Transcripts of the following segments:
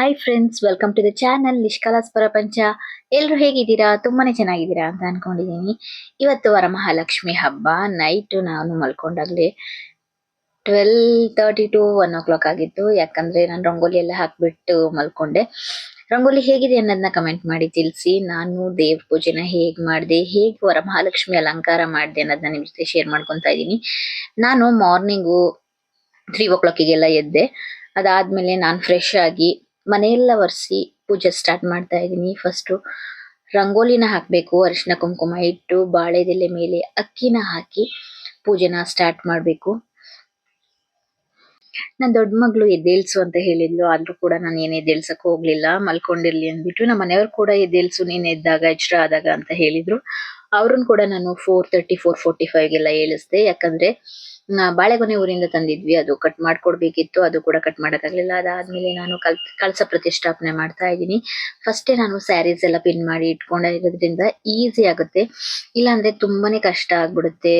Hi friends welcome to the channel ನಿಷ್ಕಲಾಸ್ ಪ್ರಪಂಚ ಎಲ್ಲರೂ ಹೇಗಿದ್ದೀರಾ? ತುಂಬಾನೇ ಚೆನ್ನಾಗಿದ್ದೀರಾ ಅಂತ ಅನ್ಕೊಂಡಿದ್ದೀನಿ. ಇವತ್ತು ವರಮಹಾಲಕ್ಷ್ಮಿ ಹಬ್ಬ. ನೈಟ್ ನಾನು ಮಲ್ಕೊಂಡಾಗ್ಲೇ twelve thirty to one o'clock ಆಗಿತ್ತು. ಯಾಕಂದ್ರೆ ನಾನು ರಂಗೋಲಿ ಎಲ್ಲ ಹಾಕ್ಬಿಟ್ಟು ಮಲ್ಕೊಂಡೆ. ರಂಗೋಲಿ ಹೇಗಿದೆ ಅನ್ನೋದನ್ನ ಕಮೆಂಟ್ ಮಾಡಿ ತಿಳಿಸಿ. ನಾನು ದೇವ್ರ ಪೂಜೆನ ಹೇಗೆ ಮಾಡಿದೆ, ಹೇಗೆ ವರಮಹಾಲಕ್ಷ್ಮಿ ಅಲಂಕಾರ ಮಾಡಿದೆ ಅನ್ನೋದನ್ನ ನಿಮ್ಮ ಜೊತೆ ಶೇರ್ ಮಾಡ್ಕೊತಾ ಇದ್ದೀನಿ. ನಾನು ಮಾರ್ನಿಂಗು ತ್ರೀ ಓ ಕ್ಲಾಕಿಗೆಲ್ಲ ಎದ್ದೆ. ಅದಾದಮೇಲೆ ನಾನು ಫ್ರೆಶ್ ಆಗಿ ಮನೆಯೆಲ್ಲ ಒರೆಸಿ ಪೂಜೆ ಸ್ಟಾರ್ಟ್ ಮಾಡ್ತಾ ಇದ್ದೀನಿ. ಫಸ್ಟು ರಂಗೋಲಿನ ಹಾಕಬೇಕು, ಅರಿಶಿನ, ಕುಂಕುಮ ಇಟ್ಟು ಬಾಳೆದೆಲೆ ಮೇಲೆ ಅಕ್ಕಿನ ಹಾಕಿ ಪೂಜೆನ ಸ್ಟಾರ್ಟ್ ಮಾಡಬೇಕು. ನನ್ನ ದೊಡ್ಡ ಮಗಳು ಎದ್ದೇಳ್ಸು ಅಂತ ಹೇಳಿದ್ಲು, ಆದ್ರೂ ಕೂಡ ನಾನು ಏನು ಎದ್ದೇಳ್ಸಕ್ಕೆ ಹೋಗ್ಲಿಲ್ಲ. ಮಲ್ಕೊಂಡಿರ್ಲಿ ಅಂದ್ಬಿಟ್ಟು ನಮ್ಮ ಮನೆಯವ್ರು ಕೂಡ ಎದ್ದೇಳ್ಸು, ನೀನು ಎದ್ದಾಗ ಎಚ್ಚರ ಆದಾಗ ಅಂತ ಹೇಳಿದ್ರು. ಅವ್ರನ್ನ ಕೂಡ ನಾನು ಫೋರ್ ತರ್ಟಿ ಫೋರ್ ಫೋರ್ಟಿ ಫೈವ್ಗೆಲ್ಲ ಏಳಿಸ್ದೆ. ಯಾಕಂದ್ರೆ ಬಾಳೆಗೊನೆ ಊರಿಂದ ತಂದಿದ್ವಿ. ಅದು ಕಟ್ ಮಾಡ್ಕೊಡ್ಬೇಕಿತ್ತು. ಅದು ಕೂಡ ಕಟ್ ಮಾಡಕ್ಕಾಗ್ಲಿಲ್ಲ. ಅದಾದ್ಮೇಲೆ ನಾನು ಕಲ್ ಕಳಸ ಪ್ರತಿಷ್ಠಾಪನೆ ಮಾಡ್ತಾ ಇದ್ದೀನಿ. ಫಸ್ಟೇ ನಾನು ಸ್ಯಾರೀಸ್ ಎಲ್ಲ ಪಿನ್ ಮಾಡಿ ಇಟ್ಕೊಂಡಿರೋದ್ರಿಂದ ಈಸಿ ಆಗುತ್ತೆ. ಇಲ್ಲಾಂದ್ರೆ ತುಂಬಾನೇ ಕಷ್ಟ ಆಗ್ಬಿಡುತ್ತೆ.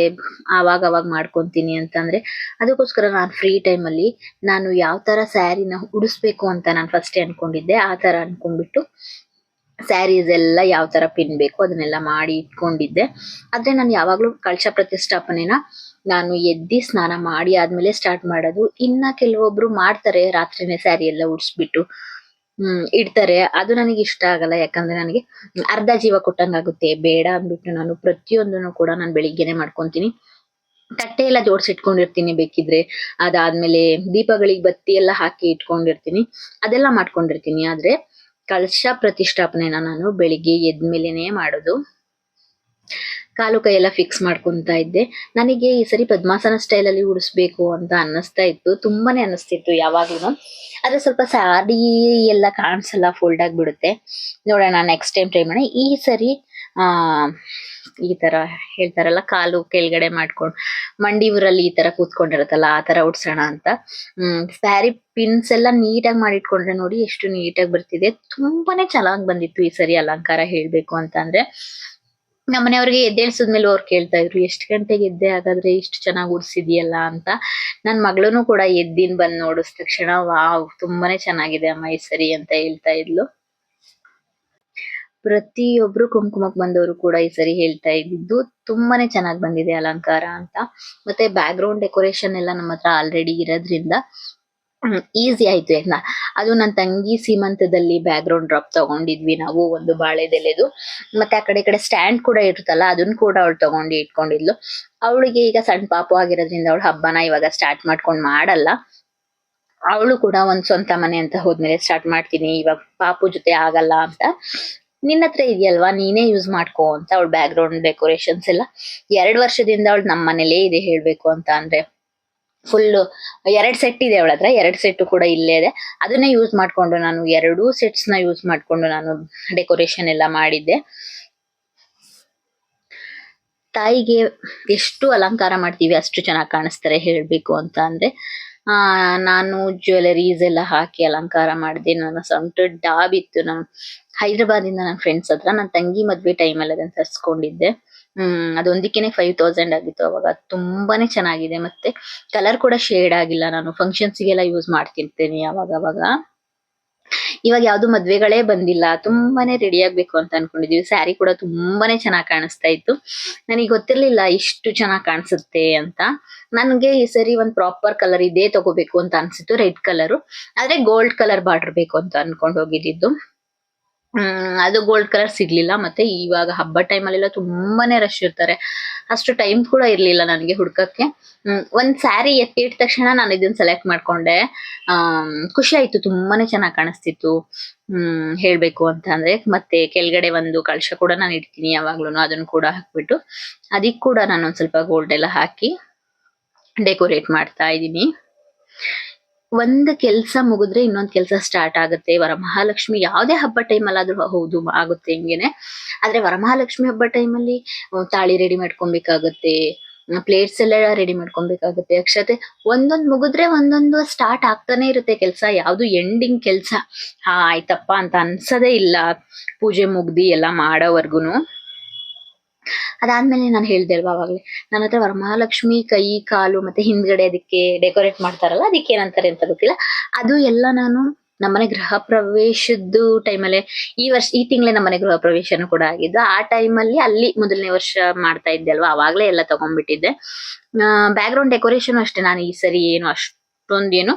ಆವಾಗ ಅವಾಗ ಮಾಡ್ಕೊಂತೀನಿ ಅಂತಂದ್ರೆ ಅದಕ್ಕೋಸ್ಕರ ನಾನು ಫ್ರೀ ಟೈಮಲ್ಲಿ ನಾನು ಯಾವ ತರ ಸ್ಯಾರಿನ ಉಡಿಸ್ಬೇಕು ಅಂತ ನಾನು ಫಸ್ಟೇ ಅನ್ಕೊಂಡಿದ್ದೆ. ಆ ತರ ಅನ್ಕೊಂಡ್ಬಿಟ್ಟು ಸ್ಯಾರೀಸ್ ಎಲ್ಲ ಯಾವ ತರ ಪಿನ್ ಬೇಕು ಅದನ್ನೆಲ್ಲ ಮಾಡಿ ಇಟ್ಕೊಂಡಿದ್ದೆ. ಆದ್ರೆ ನಾನು ಯಾವಾಗ್ಲೂ ಕಳಶ ಪ್ರತಿಷ್ಠಾಪನೆನ ನಾನು ಎದ್ದಿ ಸ್ನಾನ ಮಾಡಿ ಆದ್ಮೇಲೆ ಸ್ಟಾರ್ಟ್ ಮಾಡೋದು. ಇನ್ನ ಕೆಲವೊಬ್ರು ಮಾಡ್ತಾರೆ, ರಾತ್ರಿನೇ ಸ್ಯಾರಿ ಎಲ್ಲ ಉಡ್ಸ್ಬಿಟ್ಟು, ಹ್ಮ್, ಇಡ್ತಾರೆ. ಅದು ನನಗೆ ಇಷ್ಟ ಆಗಲ್ಲ. ಯಾಕಂದ್ರೆ ನನಗೆ ಅರ್ಧ ಜೀವ ಕೊಟ್ಟಂಗಾಗುತ್ತೆ. ಬೇಡ ಅಂದ್ಬಿಟ್ಟು ನಾನು ಪ್ರತಿಯೊಂದನ್ನು ಕೂಡ ನಾನು ಬೆಳಿಗ್ಗೆನೆ ಮಾಡ್ಕೊಂತೀನಿ. ತಟ್ಟೆ ಎಲ್ಲ ಜೋಡಿಸಿಟ್ಕೊಂಡಿರ್ತೀನಿ ಬೇಕಿದ್ರೆ. ಅದಾದ್ಮೇಲೆ ದೀಪಗಳಿಗೆ ಬತ್ತಿ ಎಲ್ಲ ಹಾಕಿ ಇಟ್ಕೊಂಡಿರ್ತೀನಿ. ಅದೆಲ್ಲ ಮಾಡ್ಕೊಂಡಿರ್ತೀನಿ. ಆದ್ರೆ ಕಳಶ ಪ್ರತಿಷ್ಠಾಪನೆನ ನಾನು ಬೆಳಿಗ್ಗೆ ಎದ್ಮೇಲೆನೆ ಮಾಡೋದು. ಕಾಲು ಕೈ ಎಲ್ಲ ಫಿಕ್ಸ್ ಮಾಡ್ಕೊಂತ ಇದ್ದೆ. ನನಗೆ ಈ ಸರಿ ಪದ್ಮಾಸನ ಸ್ಟೈಲ್ ಅಲ್ಲಿ ಉಡಿಸ್ಬೇಕು ಅಂತ ಅನ್ನಿಸ್ತಾ ಇತ್ತು. ತುಂಬಾನೇ ಅನ್ನಿಸ್ತಿತ್ತು ಯಾವಾಗ್ಲೂ ಆದ್ರೆ ಸ್ವಲ್ಪ ಸ್ಯಾರಿ ಎಲ್ಲ ಕಾಣಿಸಲ್ಲ ಫೋಲ್ಡ್ ಆಗಿಬಿಡುತ್ತೆ. ನೋಡೋಣ ನೆಕ್ಸ್ಟ್ ಟೈಮ್ ಟ್ರೈ ಮಾಡಿ ಈ ಸರಿ ಆ, ಈ ತರ ಹೇಳ್ತಾರಲ್ಲ, ಕಾಲು ಕೆಳಗಡೆ ಮಾಡ್ಕೊಂಡು, ಮಂಡಿ ಊರಲ್ಲಿ ಈ ತರ ಕೂತ್ಕೊಂಡಿರತ್ತಲ್ಲ, ಆ ತರ ಉಡ್ಸೋಣ ಅಂತ. ಹ್ಮ್, ಸ್ಯಾರಿ ಪಿನ್ಸ್ ಎಲ್ಲ ನೀಟಾಗಿ ಮಾಡಿಟ್ಕೊಂಡ್ರೆ ನೋಡಿ ಎಷ್ಟು ನೀಟಾಗಿ ಬರ್ತಿದೆ. ತುಂಬಾನೇ ಚೆನ್ನಾಗಿ ಬಂದಿತ್ತು ಈ ಸರಿ ಅಲಂಕಾರ ಹೇಳ್ಬೇಕು ಅಂತ ಅಂದ್ರೆ. ನಮ್ಮನೆಯವ್ರಿಗೆ ಎದ್ದೇಳ್ಸಿದ್ಮೇಲೆ ಅವ್ರು ಕೇಳ್ತಾ ಇದ್ರು, ಎಷ್ಟು ಗಂಟೆಗೆ ಎದ್ದೆ ಹಾಗಾದ್ರೆ ಇಷ್ಟು ಚೆನ್ನಾಗಿ ಉಡ್ಸಿದ್ಯಲ್ಲ ಅಂತ? ನನ್ ಮಗಳೂ ಕೂಡ ಎದ್ದಿನ್ ಬಂದ್ ನೋಡಿದ ತಕ್ಷಣ, ವಾವ್, ತುಂಬಾನೇ ಚೆನ್ನಾಗಿದೆ ಅಮ್ಮ ಈ ಸರಿ ಅಂತ ಹೇಳ್ತಾ ಇದ್ಲು. ಪ್ರತಿಯೊಬ್ರು ಕುಂಕುಮಕ್ ಬಂದವರು ಕೂಡ ಈ ಸರಿ ಹೇಳ್ತಾ ಇದ್ದಿದ್ದು ತುಂಬಾನೇ ಚೆನ್ನಾಗಿ ಬಂದಿದೆ ಅಲಂಕಾರ ಅಂತ. ಮತ್ತೆ ಬ್ಯಾಕ್ ಗ್ರೌಂಡ್ ಡೆಕೋರೇಷನ್ ಎಲ್ಲ ನಮ್ಮ ಹತ್ರ ಆಲ್ರೆಡಿ ಇರೋದ್ರಿಂದ ಈಸಿ ಆಯ್ತು ಎಲ್ಲ. ಅದು ನನ್ನ ತಂಗಿ ಸೀಮಂತದಲ್ಲಿ ಬ್ಯಾಕ್ ಗ್ರೌಂಡ್ ಡ್ರಾಪ್ ತಗೊಂಡಿದ್ವಿ ನಾವು ಒಂದು ಬಾಳೆದೆಲೆದು. ಮತ್ತೆ ಆ ಕಡೆ ಕಡೆ ಸ್ಟ್ಯಾಂಡ್ ಕೂಡ ಇರುತ್ತಲ್ಲ ಅದನ್ನ ಕೂಡ ಅವಳು ತಗೊಂಡು ಇಟ್ಕೊಂಡಿದ್ಲು. ಅವಳಿಗೆ ಈಗ ಸಣ್ಣ ಪಾಪು ಆಗಿರೋದ್ರಿಂದ ಅವಳು ಹಬ್ಬನ ಇವಾಗ ಸ್ಟಾರ್ಟ್ ಮಾಡ್ಕೊಂಡು ಮಾಡಲ್ಲ. ಅವಳು ಕೂಡ ಒಂದ್ ಸ್ವಂತ ಮನೆ ಅಂತ ಹೋದ್ಮೇಲೆ ಸ್ಟಾರ್ಟ್ ಮಾಡ್ತೀನಿ, ಇವಾಗ ಪಾಪು ಜೊತೆ ಆಗಲ್ಲ ಅಂತ. ನಿನ್ನ ಹತ್ರ ಇದೆಯಲ್ವಾ? ನೀನೇ ಯೂಸ್ ಮಾಡ್ಕೋ ಅಂತ ಅವಳ ಬ್ಯಾಕ್ ಗ್ರೌಂಡ್ ಡೆಕೋರೇಷನ್ಸ್ ಎಲ್ಲ. ಎರಡ್ ವರ್ಷದಿಂದ ಅವಳು ನಮ್ಮ ಮನೇಲೇ ಇದೆ ಹೇಳ್ಬೇಕು ಅಂತ ಅಂದ್ರೆ ಫುಲ್ ಎರಡ್ ಸೆಟ್ ಇದೆ ಅವಳ ಹತ್ರ. ಎರಡ್ ಸೆಟ್ ಕೂಡ ಇಲ್ಲೇ ಇದೆ. ಅದನ್ನೇ ಯೂಸ್ ಮಾಡ್ಕೊಂಡು ನಾನು ಎರಡೂ ಸೆಟ್ಸ್ನ ಯೂಸ್ ಮಾಡ್ಕೊಂಡು ನಾನು ಡೆಕೋರೇಷನ್ ಎಲ್ಲ ಮಾಡಿದ್ದೆ. ತಾಯಿಗೆ ಎಷ್ಟು ಅಲಂಕಾರ ಮಾಡ್ತೀವಿ ಅಷ್ಟು ಚೆನ್ನಾಗಿ ಕಾಣಿಸ್ತಾರೆ ಹೇಳ್ಬೇಕು ಅಂತ ಅಂದ್ರೆ, ಆ, ನಾನು ಜ್ಯುವೆಲರೀಸ್ ಎಲ್ಲ ಹಾಕಿ ಅಲಂಕಾರ ಮಾಡಿದೆ. ನನ್ನ ಸೊಂಟ ಡಾಬ್ ಇತ್ತು ನಾನು ಹೈದರಾಬಾದ್ ಇಂದ ನನ್ನ ಫ್ರೆಂಡ್ಸ್ ಹತ್ರ ನನ್ನ ತಂಗಿ ಮದ್ವೆ ಟೈಮ್ ಅಲ್ಲಿ ಅದನ್ನ ತರ್ಸ್ಕೊಂಡಿದ್ದೆ. ಹ್ಮ್, ಅದೊಂದಕ್ಕೇನೆ ಫೈವ್ ತೌಸಂಡ್ ಆಗಿತ್ತು ಅವಾಗ. ತುಂಬಾನೇ ಚೆನ್ನಾಗಿದೆ ಮತ್ತೆ ಕಲರ್ ಕೂಡ ಶೇಡ್ ಆಗಿಲ್ಲ ನಾನು. ಫಂಕ್ಷನ್ಸ್ ಗೆಲ್ಲ ಯೂಸ್ ಮಾಡ್ತಿರ್ತೇನೆ ಅವಾಗ ಅವಾಗ. ಇವಾಗ ಯಾವ್ದು ಮದ್ವೆಗಳೇ ಬಂದಿಲ್ಲ. ತುಂಬಾನೇ ರೆಡಿ ಆಗ್ಬೇಕು ಅಂತ ಅನ್ಕೊಂಡಿದೀವಿ. ಸ್ಯಾರಿ ಕೂಡ ತುಂಬಾನೇ ಚೆನ್ನಾಗಿ ಕಾಣಿಸ್ತಾ ಇತ್ತು. ನನಗೆ ಗೊತ್ತಿರ್ಲಿಲ್ಲ ಇಷ್ಟು ಚೆನ್ನಾಗಿ ಕಾಣಿಸುತ್ತೆ ಅಂತ. ನನ್ಗೆ ಈ ಸರಿ ಒಂದ್ ಪ್ರಾಪರ್ ಕಲರ್ ಇದೇ ತಗೋಬೇಕು ಅಂತ ಅನ್ಸಿತ್ತು. ರೆಡ್ ಕಲರ್ ಆದ್ರೆ ಗೋಲ್ಡ್ ಕಲರ್ ಬಾರ್ಡರ್ ಬೇಕು ಅಂತ ಅನ್ಕೊಂಡು ಹೋಗಿದ್ದು. ಹ್ಮ್, ಅದು ಗೋಲ್ಡ್ ಕಲರ್ ಸಿಗ್ಲಿಲ್ಲ. ಮತ್ತೆ ಇವಾಗ ಹಬ್ಬ ಟೈಮಲ್ಲೆಲ್ಲ ತುಂಬಾನೇ ರಶ್ ಇರ್ತಾರೆ. ಅಷ್ಟು ಟೈಮ್ ಕೂಡ ಇರ್ಲಿಲ್ಲ ನನಗೆ ಹುಡ್ಕಕ್ಕೆ. ಒಂದ್ ಸ್ಯಾರಿ ಎತ್ತಿಟ್ಟ ತಕ್ಷಣ ನಾನು ಇದನ್ನ ಸೆಲೆಕ್ಟ್ ಮಾಡ್ಕೊಂಡೆ. ಖುಷಿ ಆಯ್ತು, ತುಂಬಾನೇ ಚೆನ್ನಾಗಿ ಕಾಣಿಸ್ತಿತ್ತು. ಹ್ಮ್, ಹೇಳ್ಬೇಕು ಅಂತ ಅಂದ್ರೆ ಮತ್ತೆ ಕೆಳಗಡೆ ಒಂದು ಕಳಶ ಕೂಡ ನಾನು ಇಡ್ತೀನಿ ಯಾವಾಗ್ಲೂ ಅದನ್ನ ಕೂಡ ಹಾಕ್ಬಿಟ್ಟು. ಅದಕ್ ಕೂಡ ನಾನು ಒಂದ್ ಸ್ವಲ್ಪ ಗೋಲ್ಡ್ ಎಲ್ಲ ಹಾಕಿ ಡೆಕೋರೇಟ್ ಮಾಡ್ತಾ ಇದ್ದೀನಿ ಒಂದ್ ಕೆಲಸ ಮುಗಿದ್ರೆ ಇನ್ನೊಂದ್ ಕೆಲಸ ಸ್ಟಾರ್ಟ್ ಆಗುತ್ತೆ. ವರಮಹಾಲಕ್ಷ್ಮಿ ಯಾವುದೇ ಹಬ್ಬ ಟೈಮಲ್ಲಿ ಆದ್ರೂ ಹೌದು, ಆಗುತ್ತೆ ಹಿಂಗೇನೆ. ಆದ್ರೆ ವರಮಹಾಲಕ್ಷ್ಮಿ ಹಬ್ಬ ಟೈಮಲ್ಲಿ ತಾಳಿ ರೆಡಿ ಮಾಡ್ಕೊಬೇಕಾಗತ್ತೆ ಪ್ಲೇಟ್ಸ್ ಎಲ್ಲ ರೆಡಿ ಮಾಡ್ಕೊಬೇಕಾಗುತ್ತೆ. ಅಕ್ಷತೆ ಒಂದೊಂದ್ ಮುಗಿದ್ರೆ ಒಂದೊಂದು ಸ್ಟಾರ್ಟ್ ಆಗ್ತಾನೆ ಇರುತ್ತೆ ಕೆಲಸ. ಯಾವುದು ಎಂಡಿಂಗ್ ಕೆಲಸ. ಹಾ, ಆಯ್ತಪ್ಪ ಅಂತ ಅನ್ಸದೇ ಇಲ್ಲ. ಪೂಜೆ ಮುಗ್ದಿ ಎಲ್ಲ ಮಾಡೋವರ್ಗುನು. ಅದಾದ್ಮೇಲೆ ನಾನು ಹೇಳ್ದೆ ಅಲ್ವಾ ಅವಾಗ್ಲೇ ನನ್ನ ಹತ್ರ ವರಮಹಾಲಕ್ಷ್ಮಿ ಕೈ, ಕಾಲು ಮತ್ತೆ ಹಿಂದ್ಗಡೆ ಅದಕ್ಕೆ ಡೆಕೋರೇಟ್ ಮಾಡ್ತಾರಲ್ಲ, ಅದಕ್ಕೆ ಏನಂತಾರೆ ಅಂತ ಗೊತ್ತಿಲ್ಲ. ಅದು ಎಲ್ಲ ನಾನು ನಮ್ಮನೆ ಗೃಹ ಪ್ರವೇಶದ್ದು ಟೈಮಲ್ಲೇ ಈ ವರ್ಷ, ಈ ತಿಂಗಳೇ ನಮ್ಮನೆ ಗೃಹ ಪ್ರವೇಶನೂ ಕೂಡ ಆಗಿದ್ದು, ಆ ಟೈಮಲ್ಲಿ ಅಲ್ಲಿ ಮೊದಲನೇ ವರ್ಷ ಮಾಡ್ತಾ ಇದ್ದೆ ಅಲ್ವಾ, ಅವಾಗಲೇ ಎಲ್ಲ ತಗೊಂಡ್ಬಿಟ್ಟಿದ್ದೆ. ಬ್ಯಾಕ್ ಗ್ರೌಂಡ್ ಡೆಕೋರೇಷನ್ ಅಷ್ಟೇ, ನಾನು ಈ ಸರಿ ಏನು ಅಷ್ಟೊಂದೇನು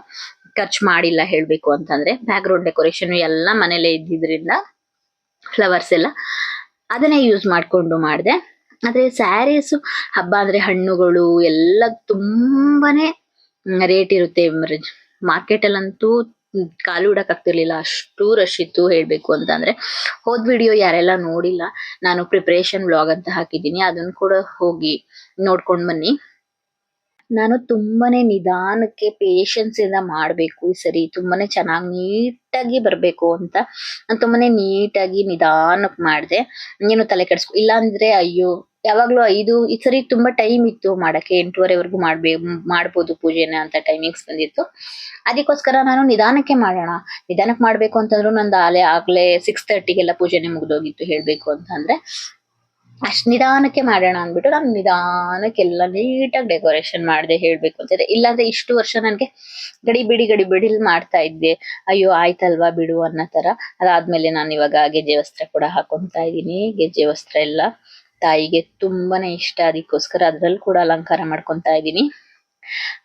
ಖರ್ಚು ಮಾಡಿಲ್ಲ ಹೇಳ್ಬೇಕು ಅಂತಂದ್ರೆ ಬ್ಯಾಕ್ ಗ್ರೌಂಡ್ ಡೆಕೋರೇಷನ್ ಎಲ್ಲ ಮನೇಲೆ ಇದ್ದಿದ್ರಿಂದ ಫ್ಲವರ್ಸ್ ಎಲ್ಲ. ಅದನ್ನೇ ಯೂಸ್ ಮಾಡ್ಕೊಂಡು ಮಾಡಿದೆ. ಆದರೆ ಸ್ಯಾರೀಸ್ ಹಬ್ಬ ಅಂದರೆ ಹಣ್ಣುಗಳು ಎಲ್ಲ ತುಂಬಾನೇ ರೇಟ್ ಇರುತ್ತೆ. ಮಾರ್ಕೆಟಲ್ಲಂತೂ ಕಾಲು ಇಡೋಕ್ಕಾಗ್ತಿರ್ಲಿಲ್ಲ ಅಷ್ಟು ರಶ್ ಇತ್ತು ಹೇಳಬೇಕು ಅಂತಂದ್ರೆ. ಹೋದ ವಿಡಿಯೋ ಯಾರೆಲ್ಲ ನೋಡಿಲ್ಲ, ನಾನು ಪ್ರಿಪರೇಷನ್ ವ್ಲಾಗ್ ಅಂತ ಹಾಕಿದ್ದೀನಿ. ಅದನ್ನ ಕೂಡ ಹೋಗಿ ನೋಡ್ಕೊಂಡ್ ಬನ್ನಿ. ನಾನು ತುಂಬಾನೇ ನಿಧಾನಕ್ಕೆ ಪೇಶನ್ಸ್ ಇಂದ ಮಾಡ್ಬೇಕು ಈ ಸರಿ. ತುಂಬಾನೇ ಚೆನ್ನಾಗಿ ನೀಟಾಗಿ ಬರ್ಬೇಕು ಅಂತ. ನಾನು ತುಂಬಾನೇ ನೀಟಾಗಿ ನಿಧಾನಕ್ಕೆ ಮಾಡಿದೆ. ಏನು ತಲೆ ಕೆಡಿಸ್ಕೊ ಇಲ್ಲ ಅಂದ್ರೆ ಅಯ್ಯೋ, ಯಾವಾಗ್ಲೂ ಐದು, ಈ ಸರಿ ತುಂಬಾ ಟೈಮ್ ಇತ್ತು ಮಾಡಕ್ಕೆ, ಎಂಟೂವರೆವರೆಗೂ ಮಾಡ್ಬೇ, ಮಾಡ್ಬೋದು ಪೂಜೆನ ಅಂತ ಟೈಮಿಂಗ್ಸ್ ಬಂದಿತ್ತು. ಅದಕ್ಕೋಸ್ಕರ ನಾನು ನಿಧಾನಕ್ಕೆ ಮಾಡೋಣ. ನಿಧಾನಕ್ಕೆ ಮಾಡ್ಬೇಕು ಅಂತಂದ್ರು ನಂದು ಆಲೆ ಆಗ್ಲೇ ಸಿಕ್ಸ್ ತರ್ಟಿಗೆಲ್ಲ ಪೂಜೆನೆ ಮುಗ್ದೋಗಿತ್ತು ಹೇಳ್ಬೇಕು ಅಂತಂದ್ರೆ ಅಷ್ಟ್ ನಿಧಾನಕ್ಕೆ ಮಾಡೋಣ ಅಂದ್ಬಿಟ್ಟು ನಾನು ನಿಧಾನಕ್ಕೆಲ್ಲ ನೀಟಾಗಿ ಡೆಕೋರೇಷನ್ ಮಾಡಿದೆ ಹೇಳ್ಬೇಕು ಇದೆ. ಇಲ್ಲಾಂದ್ರೆ ಇಷ್ಟು ವರ್ಷ ನನ್ಗೆ ಗಡಿ ಬಿಡಿ ಗಡಿ ಬಿಡಿಲ್ ಮಾಡ್ತಾ ಇದ್ದೆ. ಅಯ್ಯೋ, ಆಯ್ತಲ್ವಾ ಬಿಡು ಅನ್ನೋ ತರ ಅದಾದ್ಮೇಲೆ ನಾನು ಇವಾಗ ಗೆಜ್ಜೆ ವಸ್ತ್ರ ಕೂಡ ಹಾಕೊಂತಾ ಇದೀನಿ ಗೆಜ್ಜೆ ವಸ್ತ್ರ ಎಲ್ಲ ತಾಯಿಗೆ ತುಂಬಾನೇ ಇಷ್ಟ. ಅದಕ್ಕೋಸ್ಕರ ಅದ್ರಲ್ಲಿ ಕೂಡ ಅಲಂಕಾರ ಮಾಡ್ಕೊಂತಾ ಇದೀನಿ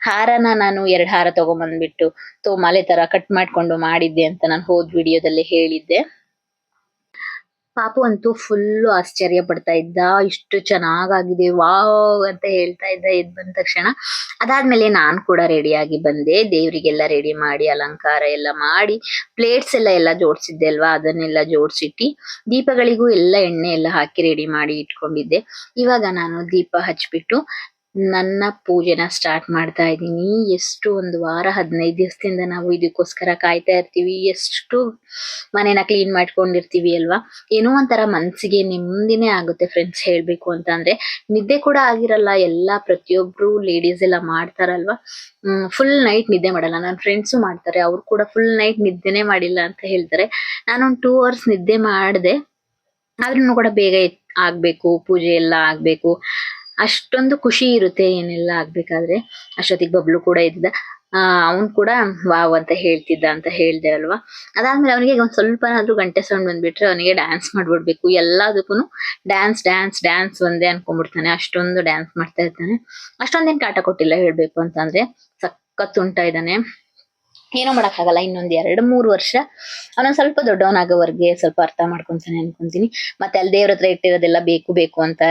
ಹಾರನ ನಾನು ಎರಡ್ ಹಾರ ತಗೊಂಬಂದ್ಬಿಟ್ಟು ತೋ ಮಲೆ ತರ ಕಟ್ ಮಾಡ್ಕೊಂಡು ಮಾಡಿದ್ದೆ ಅಂತ ನಾನು ಹೋದ್ ವಿಡಿಯೋದಲ್ಲಿ ಹೇಳಿದ್ದೆ. ಪಾಪು ಅಂತೂ ಫುಲ್ ಆಶ್ಚರ್ಯ ಪಡ್ತಾ ಇದ್ದ. ಇಷ್ಟು ಚೆನ್ನಾಗಾಗಿದೆ, ವಾವ್ ಅಂತ ಹೇಳ್ತಾ ಇದ್ದ, ಇದ್ ಬಂದ ತಕ್ಷಣ. ಅದಾದ್ಮೇಲೆ ನಾನ್ ಕೂಡ ರೆಡಿ ಆಗಿ ಬಂದೆ. ದೇವರಿಗೆಲ್ಲ ರೆಡಿ ಮಾಡಿ, ಅಲಂಕಾರ ಎಲ್ಲ ಮಾಡಿ ಪ್ಲೇಟ್ಸ್ ಎಲ್ಲ ಎಲ್ಲ ಜೋಡಿಸಿದ್ದೆ ಅಲ್ವಾ? ಅದನ್ನೆಲ್ಲ ಜೋಡಿಸಿಟ್ಟು ದೀಪಗಳಿಗೂ ಎಲ್ಲ ಎಣ್ಣೆ ಎಲ್ಲ ಹಾಕಿ ರೆಡಿ ಮಾಡಿ ಇಟ್ಕೊಂಡಿದ್ದೆ. ಇವಾಗ ನಾನು ದೀಪ ಹಚ್ಬಿಟ್ಟು ನನ್ನ ಪೂಜೆನ ಸ್ಟಾರ್ಟ್ ಮಾಡ್ತಾ ಇದ್ದೀನಿ. ಎಷ್ಟು ಒಂದು ವಾರ, ಹದಿನೈದು ದಿವಸದಿಂದ ನಾವು ಇದಕ್ಕೋಸ್ಕರ ಕಾಯ್ತಾ ಇರ್ತೀವಿ. ಎಷ್ಟು ಮನೇನ ಕ್ಲೀನ್ ಮಾಡ್ಕೊಂಡಿರ್ತೀವಿ ಅಲ್ವಾ? ಏನೋ ಒಂಥರ ಮನಸ್ಸಿಗೆ ನೆಮ್ಮದಿನೇ ಆಗುತ್ತೆ ಫ್ರೆಂಡ್ಸ್ ಹೇಳಬೇಕು ಅಂತ ಅಂದ್ರೆ. ನಿದ್ದೆ ಕೂಡ ಆಗಿರಲ್ಲ, ಎಲ್ಲ ಪ್ರತಿಯೊಬ್ರು ಲೇಡೀಸ್ ಎಲ್ಲ ಮಾಡ್ತಾರಲ್ವಾ? ಫುಲ್ ನೈಟ್ ನಿದ್ದೆ ಮಾಡಲ್ಲ. ನನ್ನ ಫ್ರೆಂಡ್ಸು ಮಾಡ್ತಾರೆ, ಅವ್ರು ಕೂಡ ಫುಲ್ ನೈಟ್ ನಿದ್ದೆನೆ ಮಾಡಿಲ್ಲ ಅಂತ ಹೇಳ್ತಾರೆ. ನಾನೊಂದು ಟೂ ಅವರ್ಸ್ ನಿದ್ದೆ ಮಾಡಿದೆ. ಆದ್ರೂ ಕೂಡ ಬೇಗ ಆಗ್ಬೇಕು, ಪೂಜೆ ಎಲ್ಲ ಆಗ್ಬೇಕು. ಅಷ್ಟೊಂದು ಖುಷಿ ಇರುತ್ತೆ ಏನೆಲ್ಲ ಆಗ್ಬೇಕಾದ್ರೆ. ಅಷ್ಟೊತ್ತಿಗೆ ಬಬ್ಲು ಕೂಡ ಇದ್ದ ಆ, ಅವನ್ ಕೂಡ ವಾವ್ ಅಂತ ಹೇಳ್ತಿದ್ದ ಅಂತ ಹೇಳ್ದೆ ಅಲ್ವಾ? ಅದಾದ್ಮೇಲೆ ಅವನಿಗೆ ಒಂದ್ ಸ್ವಲ್ಪನಾದ್ರೂ ಗಂಟೆ ಸೌಂಡ್ ಬಂದ್ಬಿಟ್ರೆ ಅವನಿಗೆ ಡ್ಯಾನ್ಸ್ ಮಾಡ್ಬಿಡ್ಬೇಕು. ಎಲ್ಲದಕ್ಕೂ ಡ್ಯಾನ್ಸ್ ಡ್ಯಾನ್ಸ್ ಡ್ಯಾನ್ಸ್ ಒಂದೇ ಅನ್ಕೊಂಡ್ಬಿಡ್ತಾನೆ. ಅಷ್ಟೊಂದು ಡ್ಯಾನ್ಸ್ ಮಾಡ್ತಾ ಇರ್ತಾನೆ. ಅಷ್ಟೊಂದೇನ್ ಕಾಟ ಕೊಟ್ಟಿಲ್ಲ ಹೇಳ್ಬೇಕು ಅಂತಂದ್ರೆ ಸಖತ್ ಉಂಟಾ ಇದ್ದಾನೆ ಏನೋ ಮಾಡೋಕ್ಕಾಗಲ್ಲ, ಇನ್ನೊಂದು ಎರಡು ಮೂರು ವರ್ಷ ಅವನೊಂದ್ ಸ್ವಲ್ಪ ದೊಡ್ಡವನಾಗೋವರೆಗೆ ಸ್ವಲ್ಪ ಅರ್ಥ ಮಾಡ್ಕೊಂತಾನೆ ಅನ್ಕೊಂತೀನಿ. ಮತ್ತೆ ಅಲ್ಲಿ ದೇವ್ರ ಹತ್ರ ಇಟ್ಟಿರೋದೆಲ್ಲ ಬೇಕು ಬೇಕು ಅಂತ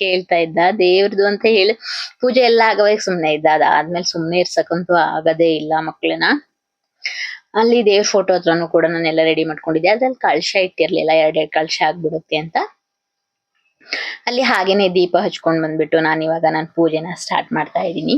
ಕೇಳ್ತಾ ಇದ್ದ. ದೇವ್ರದ್ದು ಅಂತ ಹೇಳಿ ಪೂಜೆ ಎಲ್ಲ ಆಗೋವಾಗ ಸುಮ್ನೆ ಇದ್ದ. ಅದಾದ್ಮೇಲೆ ಸುಮ್ನೆ ಇರ್ಸಕ್ಕಂತೂ ಆಗದೇ ಇಲ್ಲ ಮಕ್ಕಳನ್ನ ಅಲ್ಲಿ ದೇವ್ರ ಫೋಟೋ ಹತ್ರನು ಕೂಡ ನಾನೆಲ್ಲ ರೆಡಿ ಮಾಡ್ಕೊಂಡಿದ್ದೆ. ಅದ್ರಲ್ಲಿ ಕಳಶ ಇಟ್ಟಿರ್ಲಿಲ್ಲ, ಎರಡೆರಡು ಕಳಶ ಆಗ್ಬಿಡುತ್ತೆ ಅಂತ. ಅಲ್ಲಿ ಹಾಗೇನೆ ದೀಪ ಹಚ್ಕೊಂಡ್ ಬಂದ್ಬಿಟ್ಟು ನಾನು ಇವಾಗ ನಾನು ಪೂಜೆನ ಸ್ಟಾರ್ಟ್ ಮಾಡ್ತಾ ಇದ್ದೀನಿ.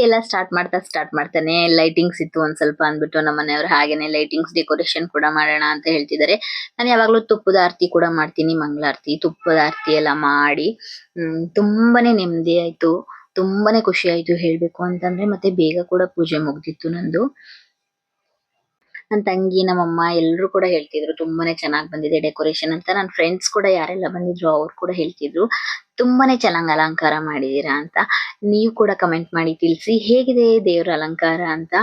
ಎಲ್ಲ ಸ್ಟಾರ್ಟ್ ಮಾಡ್ತಾ ಸ್ಟಾರ್ಟ್ ಮಾಡ್ತಾನೆ. ಲೈಟಿಂಗ್ಸ್ ಇತ್ತು ಒಂದ್ ಸ್ವಲ್ಪ ಅಂದ್ಬಿಟ್ಟು ನಮ್ಮ ಮನೆಯವ್ರು ಹಾಗೇನೆ ಲೈಟಿಂಗ್ಸ್ ಡೆಕೋರೇಷನ್ ಕೂಡ ಮಾಡೋಣ ಅಂತ ಹೇಳ್ತಿದ್ದಾರೆ. ನಾನು ಯಾವಾಗ್ಲೂ ತುಪ್ಪದ ಆರತಿ ಕೂಡ ಮಾಡ್ತೀನಿ, ಮಂಗಳಾರತಿ. ತುಪ್ಪದ ಆರತಿ ಎಲ್ಲ ಮಾಡಿ, ಹ್ಮ್, ತುಂಬಾನೇ ನೆಮ್ಮದಿ ಆಯ್ತು. ತುಂಬಾನೇ ಖುಷಿ ಆಯ್ತು ಹೇಳ್ಬೇಕು ಅಂತಂದ್ರೆ ಮತ್ತೆ ಬೇಗ ಕೂಡ ಪೂಜೆ ಮುಗ್ದಿತ್ತು ನಂದು. ನನ್ನ ತಂಗಿ, ನಮ್ಮಮ್ಮ ಎಲ್ಲರೂ ಕೂಡ ಹೇಳ್ತಿದ್ರು, ತುಂಬಾನೇ ಚೆನ್ನಾಗಿ ಬಂದಿದೆ ಡೆಕೋರೇಷನ್ ಅಂತ. ನನ್ನ ಫ್ರೆಂಡ್ಸ್ ಕೂಡ ಯಾರೆಲ್ಲ ಬಂದಿದ್ರು ಅವ್ರು ಕೂಡ ಹೇಳ್ತಿದ್ರು, ತುಂಬಾನೇ ಚೆನ್ನಾಗ್ ಅಲಂಕಾರ ಮಾಡಿದೀರಾ ಅಂತ. ನೀವು ಕೂಡ ಕಮೆಂಟ್ ಮಾಡಿ ತಿಳಿಸಿ, ಹೇಗಿದೆ ದೇವರ ಅಲಂಕಾರ ಅಂತ?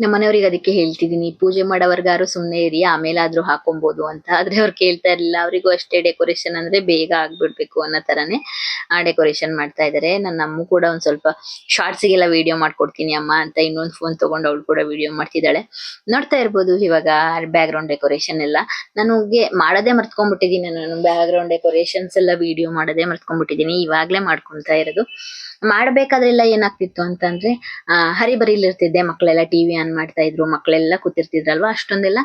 ನಮ್ಮ ಮನೆಯವ್ರಿಗೆ ಅದಕ್ಕೆ ಹೇಳ್ತಿದೀನಿ ಪೂಜೆ ಮಾಡೋವರ್ಗಾರು ಸುಮ್ನೆ ಇರಿ ಆಮೇಲೆ ಆದ್ರೂ ಹಾಕೊಬಹುದು ಅಂತ. ಆದ್ರೆ ಅವ್ರು ಕೇಳ್ತಾ ಇರ್ಲಿಲ್ಲ, ಅವರಿಗೂ ಅಷ್ಟೇ ಡೆಕೋರೇಷನ್ ಅಂದ್ರೆ ಬೇಗ ಆಗ್ಬಿಡ್ಬೇಕು ಅನ್ನೋ ತರಾನೇ ಆ ಡೆಕೋರೇಷನ್ ಮಾಡ್ತಾ ಇದಾರೆ. ನನ್ನ ಅಮ್ಮ ಕೂಡ ಒಂದ್ ಸ್ವಲ್ಪ ಶಾರ್ಟ್ಸ್ ಗೆಲ್ಲ ವಿಡಿಯೋ ಮಾಡ್ಕೊಡ್ತೀನಿ ಅಮ್ಮ ಅಂತ ಇನ್ನೊಂದ್ ಫೋನ್ ತಗೊಂಡು ಅವಳು ಕೂಡ ವಿಡಿಯೋ ಮಾಡ್ತಿದ್ದಾಳೆ. ನೋಡ್ತಾ ಇರ್ಬೋದು ಇವಾಗ ಬ್ಯಾಕ್ ಗ್ರೌಂಡ್ ಡೆಕೋರೇಷನ್ ಎಲ್ಲ ನನಗೆ ಮಾಡೋದೇ ಮರ್ತ್ಕೊಂಡ್ಬಿಟ್ಟಿದೀನಿ ನಾನು ಬ್ಯಾಕ್ ಗ್ರೌಂಡ್ ಡೆಕೋರೇಷನ್ಸ್ ಎಲ್ಲ ವಿಡಿಯೋ ಮಾಡೋದೇ ಮರ್ತ್ಕೊಂಡ್ಬಿಟ್ಟಿದೀನಿ ಇವಾಗ್ಲೇ ಮಾಡ್ಕೊಂತಾ ಇರೋದು. ಮಾಡ್ಬೇಕಾದ್ರೆಲ್ಲ ಏನಾಗ್ತಿತ್ತು ಅಂತಂದ್ರೆ, ಆ ಹರಿಬರಿಲಿ ಇರ್ತಿದ್ದೆ ಮಕ್ಕಳೆಲ್ಲ ಟಿವಿ ಆನ್ ಮಾಡ್ತಾ ಇದ್ರು ಮಕ್ಕಳೆಲ್ಲ ಕೂತಿರ್ತಿದ್ರಲ್ವಾ? ಅಷ್ಟೊಂದೆಲ್ಲ,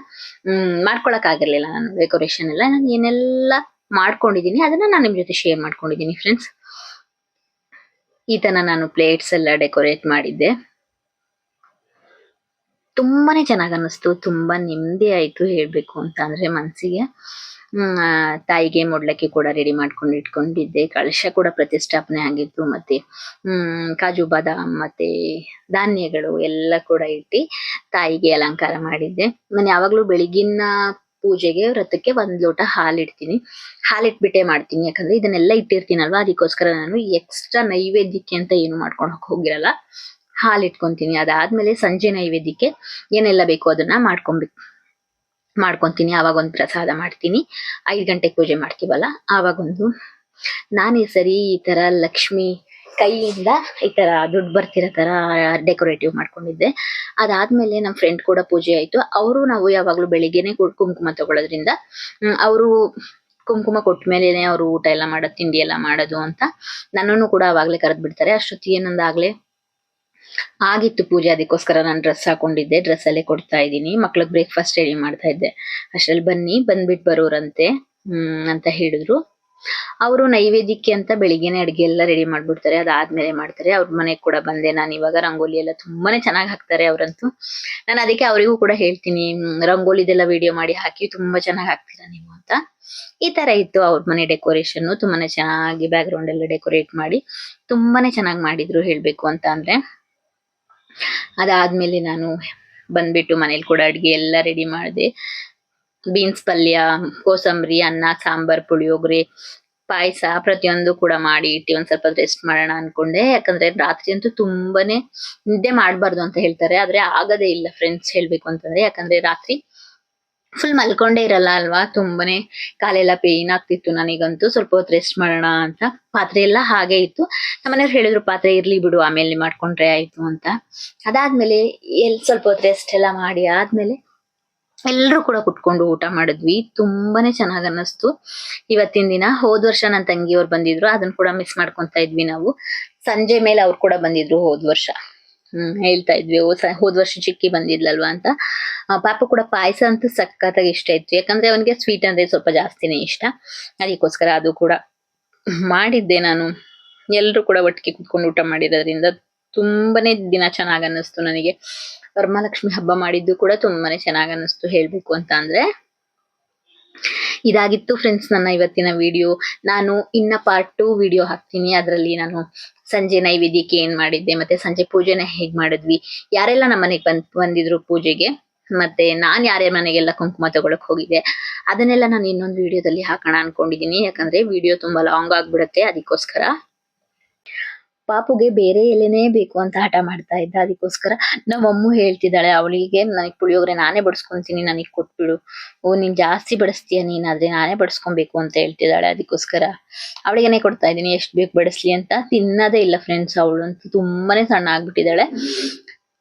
ಹ್ಮ್, ಮಾಡ್ಕೊಳಕ್ ಆಗಿರ್ಲಿಲ್ಲ ನಾನು ಡೆಕೋರೇಷನ್ ಎಲ್ಲ. ನಾನು ಏನೆಲ್ಲ ಮಾಡ್ಕೊಂಡಿದ್ದೀನಿ ಅದನ್ನ ನಾನು ನಿಮ್ ಜೊತೆ ಶೇರ್ ಮಾಡ್ಕೊಂಡಿದ್ದೀನಿ ಫ್ರೆಂಡ್ಸ್ ಈ ತರ ನಾನು ಪ್ಲೇಟ್ಸ್ ಎಲ್ಲ ಡೆಕೋರೇಟ್ ಮಾಡಿದ್ದೆ. ತುಂಬಾನೇ ಚೆನ್ನಾಗಿ ಅನ್ನಿಸ್ತು ತುಂಬಾ ನೆಮ್ಮದಿ ಆಯ್ತು ಹೇಳಬೇಕು ಅಂತ ಅಂದರೆ ಮನಸ್ಸಿಗೆ ತಾಯಿಗೆ ಮೊಡ್ಲಕ್ಕೆ ಕೂಡ ರೆಡಿ ಮಾಡ್ಕೊಂಡು ಇಟ್ಕೊಂಡಿದ್ದೆ. ಕಳಶ ಕೂಡ ಪ್ರತಿಷ್ಠಾಪನೆ ಆಗಿತ್ತು ಮತ್ತೆ ಕಾಜು ಬಾದಾಮ್ ಮತ್ತೆ ಧಾನ್ಯಗಳು ಎಲ್ಲ ಕೂಡ ಇಟ್ಟು ತಾಯಿಗೆ ಅಲಂಕಾರ ಮಾಡಿದ್ದೆ. ನಾನು ಯಾವಾಗಲೂ ಬೆಳಿಗಿನ ಪೂಜೆಗೆ ವ್ರತಕ್ಕೆ ಒಂದು ಲೋಟ ಹಾಲು ಇಡ್ತೀನಿ ಹಾಲು ಇಟ್ಬಿಟ್ಟೆ ಮಾಡ್ತೀನಿ. ಯಾಕಂದ್ರೆ ಇದನ್ನೆಲ್ಲ ಇಟ್ಟಿರ್ತೀನಲ್ವಾ? ಅದಕ್ಕೋಸ್ಕರ ನಾನು ಎಕ್ಸ್ಟ್ರಾ ನೈವೇದ್ಯಕ್ಕೆ ಅಂತ ಏನು ಮಾಡ್ಕೊಳಕ್ ಹೋಗಿರಲ್ಲ. ಹಾಲ್ ಇಟ್ಕೊಂತೀನಿ ಅದಾದ್ಮೇಲೆ ಸಂಜೆ ನೈವೇದ್ಯಕ್ಕೆ ಏನೆಲ್ಲ ಬೇಕು ಅದನ್ನ ಮಾಡ್ಕೊಬೇಕು ಮಾಡ್ಕೊಂತೀನಿ. ಆವಾಗ ಒಂದು ಪ್ರಸಾದ ಮಾಡ್ತೀನಿ. ಐದು ಗಂಟೆಗೆ ಪೂಜೆ ಮಾಡ್ತೀವಲ್ಲ, ಆವಾಗೊಂದು. ನಾನೇ ಸರಿ ಈ ತರ ಲಕ್ಷ್ಮಿ ಕೈಯಿಂದ ಈ ತರ ದುಡ್ಡು ಬರ್ತಿರೋ ತರ ಡೆಕೋರೇಟಿವ್ ಮಾಡ್ಕೊಂಡಿದ್ದೆ. ಅದಾದ್ಮೇಲೆ ನಮ್ಮ ಫ್ರೆಂಡ್ ಕೂಡ ಪೂಜೆ ಆಯ್ತು. ಅವರು ನಾವು ಯಾವಾಗ್ಲೂ ಬೆಳಿಗ್ಗೆನೆ ಕುಂಕುಮ ತಗೊಳ್ಳೋದ್ರಿಂದ ಅವರು ಕುಂಕುಮ ಕೊಟ್ಟ ಮೇಲೆನೆ ಅವರು ಊಟ ಎಲ್ಲ ಮಾಡೋದು, ತಿಂಡಿ ಎಲ್ಲ ಮಾಡೋದು ಅಂತ ನನ್ನನ್ನು ಕೂಡ ಅವಾಗಲೇ ಕರೆದ್ ಬಿಡ್ತಾರೆ ಅಷ್ಟೊತ್ತಿಗೆ ನಂದಾಗ್ಲೇ ಆಗಿತ್ತು ಪೂಜೆ, ಅದಕ್ಕೋಸ್ಕರ ನಾನು ಡ್ರೆಸ್ ಹಾಕೊಂಡಿದ್ದೆ ಡ್ರೆಸ್ ಅಲ್ಲೇ ಕೊಡ್ತಾ ಇದ್ದೀನಿ. ಮಕ್ಳಿಗೆ ಬ್ರೇಕ್ಫಾಸ್ಟ್ ರೆಡಿ ಮಾಡ್ತಾ ಇದ್ದೆ. ಅಷ್ಟ್ರಲ್ಲಿ ಬನ್ನಿ ಬಂದ್ಬಿಟ್ಟು ಬರೋರಂತೆ, ಹ್ಮ್, ಅಂತ ಹೇಳಿದ್ರು. ಅವರು ನೈವೇದ್ಯಕ್ಕೆ ಅಂತ ಬೆಳಿಗ್ಗೆನೆ ಅಡಿಗೆ ಎಲ್ಲ ರೆಡಿ ಮಾಡ್ಬಿಡ್ತಾರೆ. ಅದಾದ್ಮೇಲೆ ಮಾಡ್ತಾರೆ. ಅವ್ರ ಮನೆಗೆ ಕೂಡ ಬಂದೆ ನಾನು. ಇವಾಗ ರಂಗೋಲಿ ಎಲ್ಲ ತುಂಬಾನೇ ಚೆನ್ನಾಗಿ ಹಾಕ್ತಾರೆ ಅವರಂತೂ. ನಾನು ಅದಕ್ಕೆ ಅವರಿಗೂ ಕೂಡ ಹೇಳ್ತೀನಿ ರಂಗೋಲಿದೆಲ್ಲ ವಿಡಿಯೋ ಮಾಡಿ ಹಾಕಿ, ತುಂಬಾ ಚೆನ್ನಾಗಿ ಹಾಕ್ತೀರಾ ನೀವು ಅಂತ. ಈ ತರ ಇತ್ತು ಅವ್ರ ಮನೆ ಡೆಕೋರೇಷನ್ ತುಂಬಾನೇ ಚೆನ್ನಾಗಿ ಬ್ಯಾಕ್ ಗ್ರೌಂಡ್ ಎಲ್ಲ ಡೆಕೋರೇಟ್ ಮಾಡಿ, ತುಂಬಾನೇ ಚೆನ್ನಾಗಿ ಮಾಡಿದ್ರು ಹೇಳ್ಬೇಕು ಅಂತ ಅಂದ್ರೆ. ಅದಾದ್ಮೇಲೆ ನಾನು ಬಂದ್ಬಿಟ್ಟು ಮನೇಲಿ ಕೂಡ ಅಡುಗೆ ಎಲ್ಲ ರೆಡಿ ಮಾಡಿದೆ. ಬೀನ್ಸ್ ಪಲ್ಯ, ಕೋಸಂಬರಿ, ಅನ್ನ, ಸಾಂಬಾರ್, ಪುಳಿಯೋಗರೆ, ಪಾಯಸ ಪ್ರತಿಯೊಂದು ಕೂಡ ಮಾಡಿ ಇಟ್ಟು ಒಂದ್ ಸ್ವಲ್ಪ ರೆಸ್ಟ್ ಮಾಡೋಣ ಅನ್ಕೊಂಡೆ. ಯಾಕಂದ್ರೆ ರಾತ್ರಿ ಅಂತೂ ತುಂಬಾನೇ ನಿದ್ದೆ ಮಾಡಬಾರ್ದು ಅಂತ ಹೇಳ್ತಾರೆ. ಆದ್ರೆ ಆಗದೇ ಇಲ್ಲ ಫ್ರೆಂಡ್ಸ್ ಹೇಳ್ಬೇಕು ಅಂತಂದ್ರೆ. ಯಾಕಂದ್ರೆ ರಾತ್ರಿ ಫುಲ್ ಮಲ್ಕೊಂಡೇ ಇರಲ್ಲ ಅಲ್ವಾ? ತುಂಬಾನೇ ಕಾಲೆಲ್ಲ ಪೇನ್ ಆಗ್ತಿತ್ತು ನನಗಂತೂ. ಸ್ವಲ್ಪ ಹೊತ್ತು ರೆಸ್ಟ್ ಮಾಡೋಣ ಅಂತ. ಪಾತ್ರೆ ಎಲ್ಲ ಹಾಗೆ ಇತ್ತು. ನಮ್ಮನೆಯವ್ರು ಹೇಳಿದ್ರು, ಪಾತ್ರೆ ಇರ್ಲಿ ಬಿಡು, ಆಮೇಲೆ ಮಾಡ್ಕೊಂಡ್ರೆ ಆಯ್ತು ಅಂತ. ಅದಾದ್ಮೇಲೆ ಎಲ್, ಸ್ವಲ್ಪ ಹೊತ್ತು ರೆಸ್ಟ್ ಎಲ್ಲ ಮಾಡಿ ಆದ್ಮೇಲೆ ಎಲ್ಲರೂ ಕೂಡ ಕುತ್ಕೊಂಡು ಊಟ ಮಾಡಿದ್ವಿ. ತುಂಬಾನೇ ಚೆನ್ನಾಗಿ ಅನ್ನಿಸ್ತು. ಇವತ್ತಿನ ದಿನ ಹೋದ್ ವರ್ಷ ನನ್ನ ತಂಗಿಯವ್ರು ಬಂದಿದ್ರು. ಅದನ್ನ ಕೂಡ ಮಿಸ್ ಮಾಡ್ಕೊಂತ ಇದ್ವಿ ನಾವು. ಸಂಜೆ ಮೇಲೆ ಅವ್ರು ಕೂಡ ಬಂದಿದ್ರು ಹೋದ್ ವರ್ಷ. ಹ್ಮ್, ಹೇಳ್ತಾ ಇದ್ವಿ. ಹೋದ್ ವರ್ಷ ಚಿಕ್ಕಿ ಬಂದಿದ್ಲಲ್ವಾ ಅಂತ. ಪಾಪ ಕೂಡ ಪಾಯಸ ಅಂತೂ ಸಖತ್ತಾಗಿ ಇಷ್ಟ ಇತ್ತು. ಯಾಕಂದ್ರೆ ಅವನಿಗೆ ಸ್ವೀಟ್ ಅಂದ್ರೆ ಸ್ವಲ್ಪ ಜಾಸ್ತಿನೇ ಇಷ್ಟ. ಅದಕ್ಕೋಸ್ಕರ ಅದು ಕೂಡ ಮಾಡಿದ್ದೆ ನಾನು. ಎಲ್ರು ಕೂಡ ಒಟ್ಟಿಗೆ ಕುತ್ಕೊಂಡು ಊಟ ಮಾಡಿರೋದ್ರಿಂದ ತುಂಬಾನೇ ದಿನ ಚೆನ್ನಾಗ್ ಅನ್ನಿಸ್ತು ನನಗೆ. ವರಮಹಾಲಕ್ಷ್ಮಿ ಹಬ್ಬ ಮಾಡಿದ್ದು ಕೂಡ ತುಂಬಾನೇ ಚೆನ್ನಾಗ್ ಅನ್ನಿಸ್ತು ಹೇಳ್ಬೇಕು ಅಂತ ಅಂದ್ರೆ ಇದಾಗಿತ್ತು ಫ್ರೆಂಡ್ಸ್ ನನ್ನ ಇವತ್ತಿನ ವಿಡಿಯೋ ನಾನು ಇನ್ನ ಪಾರ್ಟ್ ಟು ವಿಡಿಯೋ ಹಾಕ್ತೀನಿ. ಅದರಲ್ಲಿ ನಾನು ಸಂಜೆ ನೈವೇದ್ಯಕ್ಕೆ ಏನ್ ಮಾಡಿದ್ದೆ, ಮತ್ತೆ ಸಂಜೆ ಪೂಜೆನ ಹೇಗ್ ಮಾಡಿದ್ವಿ. ಯಾರೆಲ್ಲ ನಮ್ಮ ಮನೆಗೆ ಬಂದ್, ಬಂದಿದ್ರು ಪೂಜೆಗೆ, ಮತ್ತೆ ನಾನ್ ಯಾರ್ಯಾರ ಮನೆಗೆಲ್ಲ ಕುಂಕುಮ ತಗೊಳಕ್ ಹೋಗಿದ್ದೆ, ಅದನ್ನೆಲ್ಲ ನಾನು ಇನ್ನೊಂದು ವಿಡಿಯೋದಲ್ಲಿ ಹಾಕೋಣ ಅನ್ಕೊಂಡಿದೀನಿ. ಯಾಕಂದ್ರೆ ವಿಡಿಯೋ ತುಂಬಾ ಲಾಂಗ್ ಆಗ್ಬಿಡುತ್ತೆ, ಅದಕ್ಕೋಸ್ಕರ. ಪಾಪುಗೆ ಬೇರೆ ಎಲೆನೇ ಬೇಕು ಅಂತ ಹಠ ಮಾಡ್ತಾ ಇದ್ದ. ಅದಕ್ಕೋಸ್ಕರ ನಮ್ಮಮ್ಮ ಹೇಳ್ತಿದ್ದಾಳೆ, ಅವಳಿಗೆ ನನಗ್ ಪುಳಿಯೋಗರೆ ನಾನೇ ಬಡಿಸ್ಕೊಂತೀನಿ, ನನಗ್ ಕೊಟ್ಬಿಡು. ಓ, ನೀನ್ ಜಾಸ್ತಿ ಬಡಿಸ್ತೀಯ ನೀನಾದ್ರೆ ನಾನೇ ಬಡಿಸ್ಕೊಬೇಕು ಅಂತ ಹೇಳ್ತಿದ್ದಾಳೆ. ಅದಕ್ಕೋಸ್ಕರ ಅವಳಿಗೆನೆ ಕೊಡ್ತಾ ಇದ್ದೀನಿ, ಎಷ್ಟ್ ಬೇಕು ಬಡಿಸ್ಲಿ ಅಂತ. ತಿನ್ನದೇ ಇಲ್ಲ ಫ್ರೆಂಡ್ಸ್ ಅವಳಂತೂ ತುಂಬಾನೇ ಸಣ್ಣ ಆಗ್ಬಿಟ್ಟಿದ್ದಾಳೆ.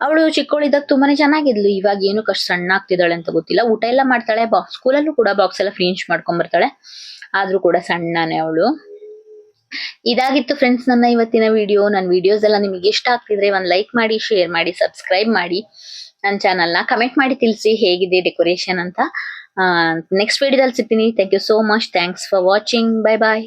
ಅವಳು ಚಿಕ್ಕವಳಿದ್ದಾಗ ತುಂಬಾನೇ ಚೆನ್ನಾಗಿದ್ಲು. ಇವಾಗ ಏನು ಕಷ್ಟ ಸಣ್ಣ ಆಗ್ತಿದ್ದಾಳೆ ಅಂತ ಗೊತ್ತಿಲ್ಲ. ಊಟ ಎಲ್ಲ ಮಾಡ್ತಾಳೆ ಬಾಕ್ಸ್ ಸ್ಕೂಲಲ್ಲೂ ಕೂಡ ಬಾಕ್ಸ್ ಎಲ್ಲ ಫಿನಿಶ್ ಮಾಡ್ಕೊಂಡ್ ಬರ್ತಾಳೆ. ಆದ್ರೂ ಕೂಡ ಸಣ್ಣನೇ ಅವಳು. ಇದಾಗಿತ್ತು ಫ್ರೆಂಡ್ಸ್ ನನ್ನ ಇವತ್ತಿನ ವಿಡಿಯೋ ನನ್ನ ವಿಡಿಯೋಸ್ ಎಲ್ಲ ನಿಮಗೆ ಇಷ್ಟ ಆಗ್ತಿದ್ರೆ ಒಂದ್ ಲೈಕ್ ಮಾಡಿ ಶೇರ್ ಮಾಡಿ ಸಬ್ಸ್ಕ್ರೈಬ್ ಮಾಡಿ. ನನ್ನ ಚಾನಲ್ನ ಕಮೆಂಟ್ ಮಾಡಿ ತಿಳಿಸಿ ಹೇಗಿದೆ ಡೆಕೋರೇಷನ್ ಅಂತ. ನೆಕ್ಸ್ಟ್ ವಿಡಿಯೋದಲ್ಲಿ ಸಿಗ್ತೀನಿ. Thank you so much thanks for watching bye bye